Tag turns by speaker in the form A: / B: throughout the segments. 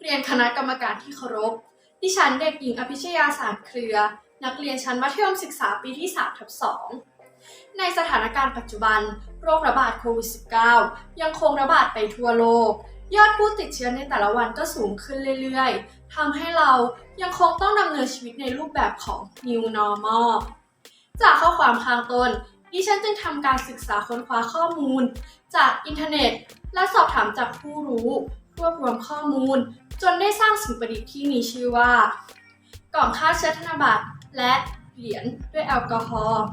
A: เรียนคณะกรรมการที่เคารพ ดิฉันเด็กหญิงอภิชยาสารเครือ นักเรียนชั้นมัธยมศึกษาปีที่3ทับ2ในสถานการณ์ปัจจุบัน โรคระบาดโควิด -19 ยังคงระบาดไปทั่วโลก ยอดผู้ติดเชื้อในแต่ละวันก็สูงขึ้นเรื่อยๆทำให้เรายังคงต้องดำเนินชีวิตในรูปแบบของ New Normal จากข้อความข้างต้นดิฉันจึงทำการศึกษาค้นคว้าข้อมูล จากอินเทอร์เน็ต และสอบถามจากผู้รู้ รวบรวมข้อมูล จนได้สร้างสิ่งประดิษฐ์ที่มีชื่อว่า กล่องค่าเชื้อธนบัตรและเหรียญด้วยแอลกอฮอล์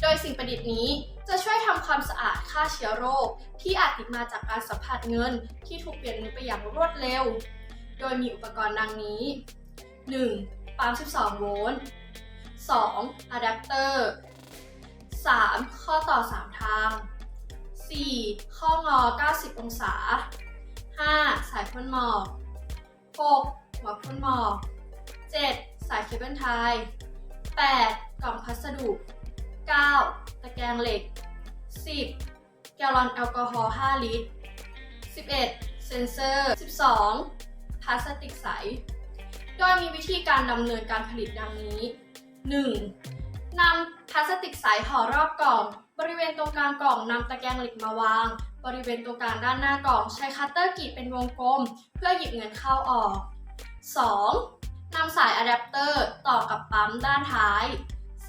A: โดยสิ่งประดิษฐ์นี้จะช่วยทำความสะอาดฆ่าเชื้อโรค ที่อาจติดมาจากการสัมผัสเงินที่ถูกเปลี่ยนมือไปอย่างรวดเร็ว โดยมีอุปกรณ์ดังนี้ 1. ปั๊ม 12 โวลต์ 2. อะแดปเตอร์ 3. ข้อต่อ 3 ทาง 4. ข้องอ 90 องศา 5. สายพ่นหมอก 6. หัวพ่นหมอก 7. สายเคเบิลไทย 8. กล่องพัสดุ 9. ตะแกรงเหล็ก 10. แกลลอนแอลกอฮอล์ 5 ลิตร 11. เซนเซอร์ 12. พลาสติกใส โดยมีวิธีการดำเนินการผลิตดังนี้ 1. พลาสติกใสห่อรอบกล่อง บริเวณตรงกลางกล่องนำตะแกรงเหล็กมาวาง บริเวณตรงกลางด้านหน้ากล่องใช้คัตเตอร์กรีดเป็นวงกลม เพื่อหยิบเงินเข้าออก 2. นำสายอะแดปเตอร์ต่อกับปั๊มด้านท้าย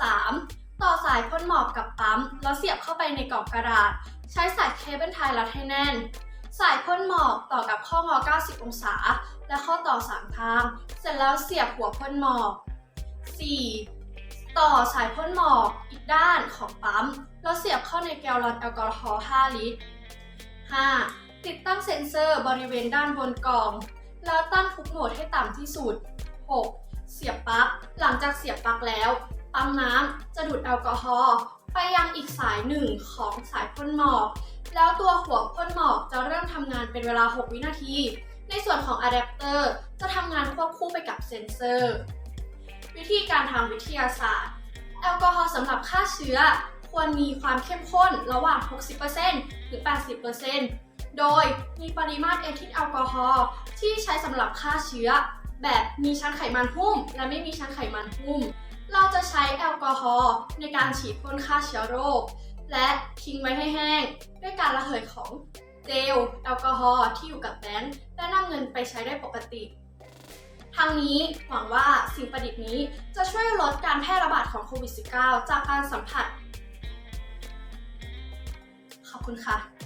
A: 3. ต่อสายพ่นหมอกกับปั๊ม แล้วเสียบเข้าไปในกล่องกระดาษ ใช้สายเคเบิลไทยรัดให้แน่น สายพ่นหมอกต่อกับข้องอ 90 องศา และข้อต่อ 3 ทาง เสร็จแล้วเสียบหัวพ่นหมอก 4. ต่อสายพ่นหมอกอีกด้านของปั๊ม แล้วเสียบเข้าในแกลลอนแอลกอฮอล์ 5 ลิตร 5. ติดตั้งเซ็นเซอร์บริเวณด้านบนกล่อง แล้วตั้งทุกโหมดให้ต่ำที่สุด 6. เสียบปลั๊ก หลังจากเสียบปลั๊กแล้ว ปั๊มน้ำจะดูดแอลกอฮอล์ไปยังอีกสายหนึ่งของสายพ่นหมอก แล้วตัวหัวพ่นหมอกจะเริ่มทำงานเป็นเวลา 6 วินาที ในส่วนของอะแดปเตอร์จะทำงานควบคู่ไปกับเซ็นเซอร์ วิธีการทางวิทยาศาสตร์ แอลกอฮอล์สำหรับฆ่าเชื้อ ควรมีความเข้มข้นระหว่าง 60%ถึง80%โดยมีปริมาตรเอทิลแอลกอฮอล์ที่ใช้สำหรับฆ่าเชื้อ แบบมีชั้นไขมันหุ้ม และไม่มีชั้นไขมันหุ้ม เราจะใช้แอลกอฮอล์ในการฉีดพ่นฆ่าเชื้อโรค และทิ้งไว้ให้แห้ง ด้วยการระเหยของเจลแอลกอฮอล์ที่อยู่กับแบงค์และนำเงินไปใช้ได้ปกติ ทางนี้หวังว่าสิ่งประดิษฐ์นี้จะช่วยลดการแพร่ระบาดของโควิด -19 จากการสัมผัส ขอบคุณค่ะ